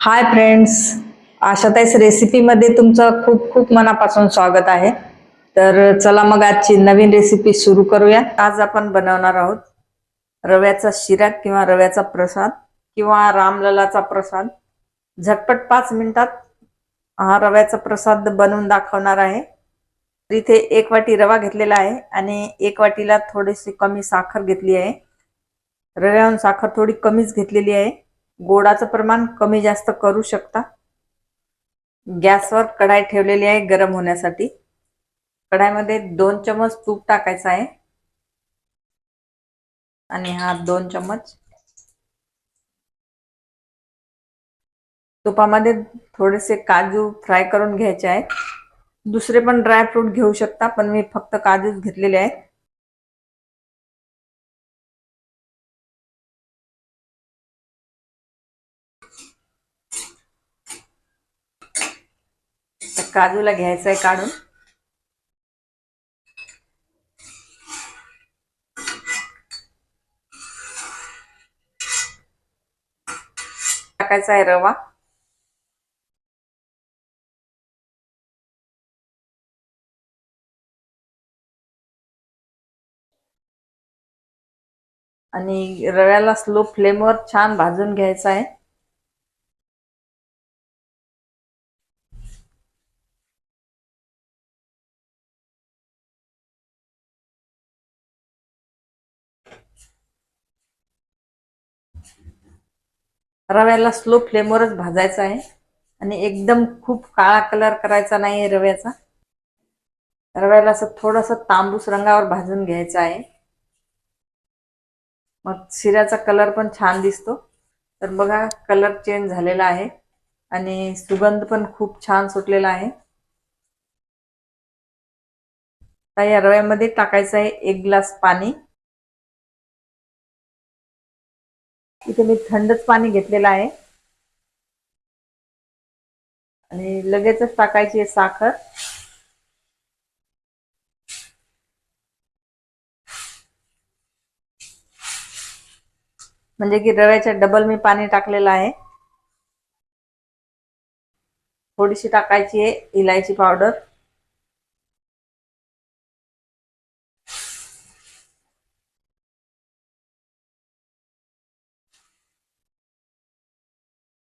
Hi friends आशाताईस रेसिपीमध्ये तुमचं खूप खूप मनापासून स्वागत आहे. तर चला मग आजची नवीन रेसिपी सुरू करूया. आज आपण बनवणार आहोत रव्याचा शिरा किंवा रव्याचा प्रसाद किंवा रामललाचा प्रसाद. झटपट पाच मिनिटात हा रव्याचा प्रसाद बनवून दाखवणार आहे. तर इथे एक वाटी रवा घेतलेला आहे आणि एक वाटीला थोडीशी कमी साखर घेतली आहे. रव्याहून साखर थोडी कमीच घेतलेली आहे. गोडाचं प्रमाण कमी जास्त करू शकता. गॅसवर कढाई ठेवलेली आहे गरम होण्यासाठी. कढाईमध्ये दोन चमच तूप टाकायचं आहे. आणि हा दोन चमच तुपामध्ये थोडेसे काजू फ्राय करून घ्यायचे आहेत. दुसरे पण ड्रायफ्रूट घेऊ शकता पण मी फक्त काजूच घेतलेले आहेत. काजूला घ्यायचं आहे काढून. टाकायचा आहे रवा. आणि रव्याला स्लो फ्लेमवर छान भाजून घ्यायचा आहे. रव्याला स्लो फ्लेमवरच भाजायचा आहे. आणि एकदम खूप काळा कलर करायचा नाही आहे रव्याचा. रव्याला असं थोडस तांबूस रंगावर भाजून घ्यायचं आहे. मग शिऱ्याचा कलर पण छान दिसतो. तर बघा कलर चेंज झालेला आहे. आणि सुगंध पण खूप छान सुटलेला आहे. या रव्यामध्ये टाकायचं आहे एक ग्लास पाणी. इथे मी थंडच पाणी घेतलेलं आहे. आणि लगेचच टाकायची आहे साखर. म्हणजे की रव्याच्या डबल मी पाणी टाकलेलं आहे. थोडीशी टाकायची आहे इलायची पावडर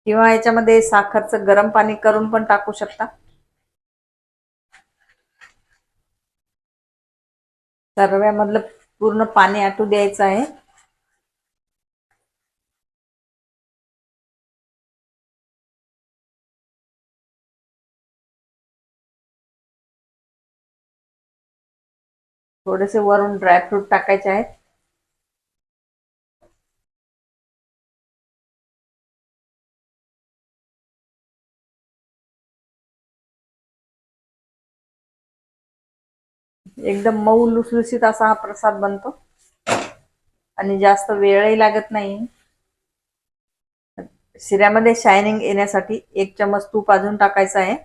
किंवा याच्यामध्ये साखरचं गरम पाणी करून पण टाकू शकता. तरव्यामधलं रव्यामधलं पूर्ण पाणी आटू द्यायचं आहे. थोडेसे वरून ड्रायफ्रूट टाकायचे आहेत. एकदम मऊ लुसलुसीत असा हा प्रसाद बनतो. आणि जास्त वेळही लागत नाही. शिऱ्यामध्ये शायनिंग येण्यासाठी एक चमच तूप अजून टाकायचं आहे.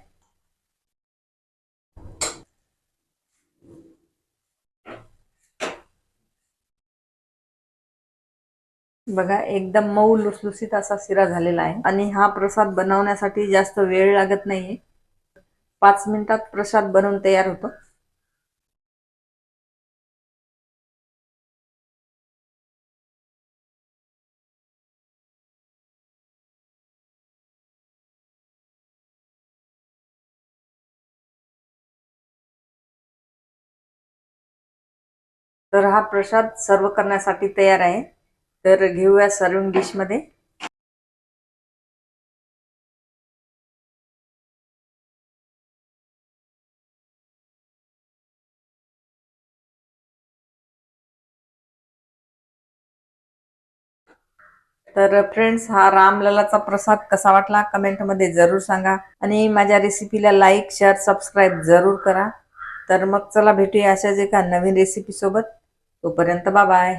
बघा एकदम मऊ लुसलुसीत असा शिरा झालेला आहे. आणि हा प्रसाद बनवण्यासाठी जास्त वेळ लागत नाहीये. पाच मिनिटात प्रसाद बनवून तयार होतो. तर हा प्रसाद सर्व करण्यासाठी तयार आहे. तर घेऊया सर्विंग डिशमध्ये तर फ्रेंड्स हा रामललाचा प्रसाद कसा वाटला? कमेंटमध्ये जरूर सांगा. आणि माझ्या रेसिपीला लाईक शेअर सबस्क्राईब जरूर करा. तर मग चला भेटूया अशाच एका नवीन रेसिपी सोबत. तोपर्यंत बाय